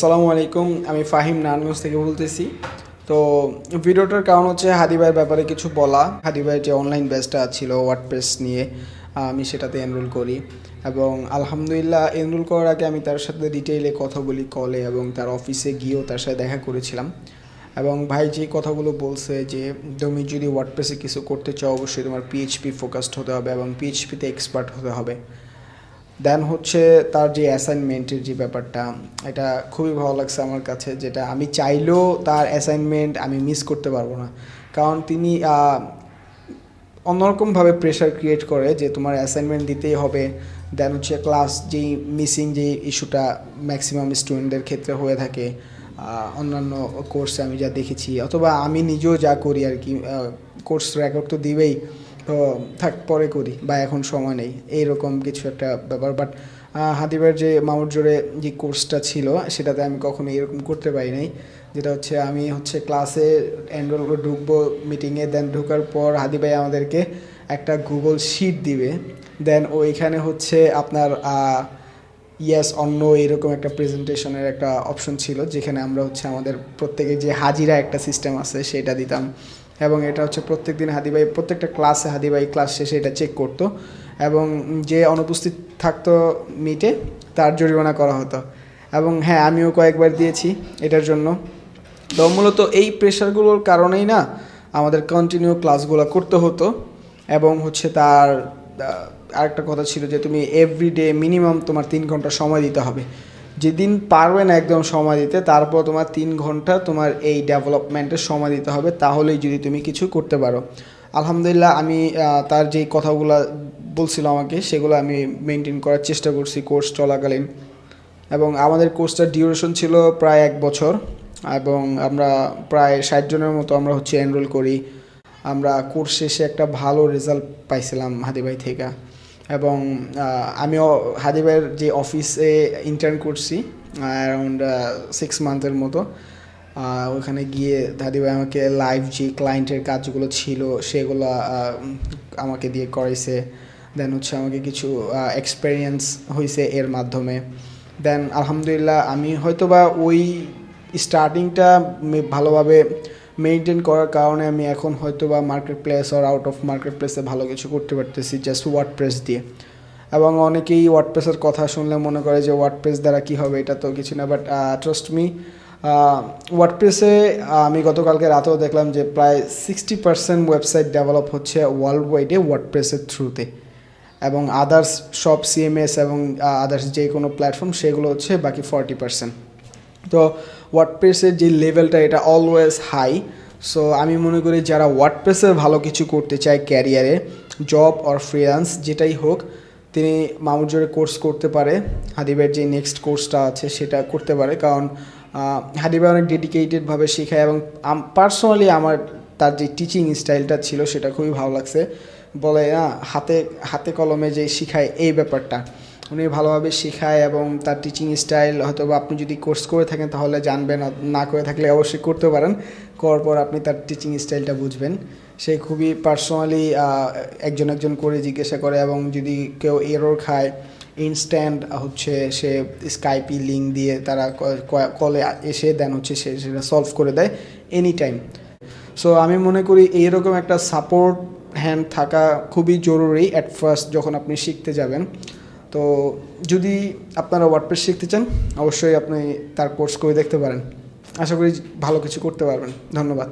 আসসালামু আলাইকুম, আমি ফাহিম নারায়ণগঞ্জ থেকে বলতেছি। তো ভিডিওটার কারণ হচ্ছে হাদিবাইয়ের ব্যাপারে কিছু বলা। হাদিবাইয়ের যে অনলাইন ব্যাচটা ছিল ওয়ার্ডপ্রেস নিয়ে, আমি সেটাতে এনরোল করি। এবং আলহামদুলিল্লাহ এনরোল করার আগে আমি তার সাথে ডিটেইলে কথা বলি কলে এবং তার অফিসে গিয়েও তার সাথে দেখা করেছিলাম। এবং ভাই যে কথাগুলো বলছে যে, তুমি যদি ওয়ার্ডপ্রেসে কিছু করতে চাও, অবশ্যই তোমার পিএইচপি ফোকাসড হতে হবে এবং পিএইচপিতে এক্সপার্ট হতে হবে। দেন হচ্ছে তার যে অ্যাসাইনমেন্টের যে ব্যাপারটা, এটা খুবই ভালো লাগছে আমার কাছে, যেটা আমি চাইলেও তার অ্যাসাইনমেন্ট আমি মিস করতে পারব না। কারণ তিনি অন্যরকমভাবে প্রেশার ক্রিয়েট করে যে তোমার অ্যাসাইনমেন্ট দিতেই হবে। দেন হচ্ছে ক্লাস যেই মিসিং যে ইস্যুটা ম্যাক্সিমাম স্টুডেন্টদের ক্ষেত্রে হয়ে থাকে অন্যান্য কোর্সে আমি যা দেখেছি, অথবা আমি নিজেও যা করি আর কি কোর্স রেকর্ড তো দিবেই। থাক, পরে করি বা এখন সময় নেই। এইরকম কিছু একটা ব্যাপার। বাট হাদিবের যে মামুর জোরে যে কোর্সটা ছিল, সেটাতে আমি কখনো এরকম করতে পারি নাই। যেটা হচ্ছে, আমি হচ্ছে ক্লাসে করে ঢুকবো মিটিংয়ে দেন ঢোকার পর হাদি ভাই আমাদেরকে একটা গুগল শিট দিবে। দেন ওইখানে হচ্ছে আপনার ইয়েস অন্য এরকম একটা প্রেজেন্টেশনের একটা অপশন ছিল, যেখানে আমরা হচ্ছে আমাদের প্রত্যেকে যে হাজিরা একটা সিস্টেম আছে, সেটা দিতাম। এবং এটা হচ্ছে প্রত্যেক দিন হাদিবাই, প্রত্যেকটা ক্লাসে হাদিবাই ক্লাস শেষে এটা চেক করতো এবং যে অনুপস্থিত থাকতো মিটে তার জরিমানা করা হতো। এবং হ্যাঁ আমিও কয়েকবার দিয়েছি এটার জন্য। তো মূলত এই প্রেশারগুলোর কারণেই না আমাদের কন্টিনিউ ক্লাসগুলো করতে হতো এবং হচ্ছে তার আরেকটা কথা ছিল যে তুমি এভরিডে মিনিমাম তোমার তিন ঘণ্টা সময় দিতে হবে। যেদিন পারবে না একদম সময় দিতে, তারপর তোমার তিন ঘণ্টা তোমার এই ডেভেলপমেন্টের সময় দিতে হবে, তাহলেই যদি তুমি কিছু করতে পারো। আলহামদুলিল্লাহ আমি তার যেই কথাগুলো বলছিল আমাকে, সেগুলো আমি মেনটেন করার চেষ্টা করছি কোর্স চলাকালীন। এবং আমাদের কোর্সটার ডিউরেশন ছিল প্রায় এক বছর, এবং আমরা প্রায় ষাট জনের মতো আমরা হচ্ছে এনরোল করি। আমরা কোর্স শেষে একটা ভালো রেজাল্ট পাইছিলাম হাদিভাই থেকে। এবং আমিও হাদিভাইয়ের যে অফিসে ইন্টার্ন করছি অ্যারাউন্ড সিক্স মান্থের মতো ওখানে গিয়ে দাদিভাই আমাকে লাইভ যে ক্লায়েন্টের কাজগুলো ছিল, সেগুলো আমাকে দিয়ে করাইছে। দেন হচ্ছে আমাকে কিছু এক্সপেরিয়েন্স হয়েছে এর মাধ্যমে। দেন আলহামদুলিল্লাহ আমি হয়তোবা ওই স্টার্টিংটা ভালোভাবে মেনটেন করার কারণে আমি এখন হয়তো বা মার্কেট প্লেস আর আউট অফ মার্কেট প্লেসে ভালো কিছু করতে পারতেছি জাস্ট ওয়ার্ড প্রেস দিয়ে। এবং অনেকেই ওয়ার্ডপ্রেসের কথা শুনলে মনে করে যে ওয়ার্ডপ্রেস দ্বারা কী হবে, এটা তো কিছু না বাট ট্রাস্ট মি ওয়ার্ডপ্রেসে আমি গতকালকে রাতেও দেখলাম যে প্রায় সিক্সটি পার্সেন্ট ওয়েবসাইট ডেভেলপ হচ্ছে ওয়ার্ল্ড ওয়াইডে ওয়ার্ডপ্রেসের থ্রুতে এবং আদার্স সব সিএমএস এবং আদার্স যে কোনো প্ল্যাটফর্ম সেগুলো হচ্ছে বাকি ফর্টি পার্সেন্ট তো ওয়ার্ডপ্রেসের যে লেভেলটা এটা অলওয়েজ হাই সো আমি মনে করি যারা ওয়ার্ডপ্রেসে ভালো কিছু করতে চায় ক্যারিয়ারে জব অর ফ্রিল্যান্স যেটাই হোক, তিনি মামুর জোরে কোর্স করতে পারে। হাদিবের যে নেক্সট কোর্সটা আছে, সেটা করতে পারে। কারণ হাদিবা অনেক ডেডিকেটেডভাবে শেখায় এবং পার্সোনালি আমার তার যে টিচিং স্টাইলটা ছিল, সেটা খুবই ভালো লাগছে। বলে, না, হাতে হাতে কলমে যে শিখায়, এই ব্যাপারটা। উনি ভালোভাবে শেখায় এবং তার টিচিং স্টাইল হয়তো বা আপনি যদি কোর্স করে থাকেন তাহলে জানবেন না করে থাকলে অবশ্যই করতে পারেন। করার পর আপনি তার টিচিং স্টাইলটা বুঝবেন। সে খুবই পার্সোনালি একজন একজন করে জিজ্ঞাসা করে এবং যদি কেউ এরর খায় ইনস্ট্যান্ট হচ্ছে সে স্কাইপি লিঙ্ক দিয়ে তারা কলে এসে দেন হচ্ছে সে, সেটা সলভ করে দেয় এনি টাইম সো আমি মনে করি এইরকম একটা সাপোর্ট হ্যান্ড থাকা খুবই জরুরি অ্যাট ফার্স্ট যখন আপনি শিখতে যাবেন। তো যদি আপনারা ওয়ার্ডপ্রেস শিখতে চান, অবশ্যই আপনি তার কোর্স করে দেখতে পারেন। আশা করি ভালো কিছু করতে পারবেন। ধন্যবাদ।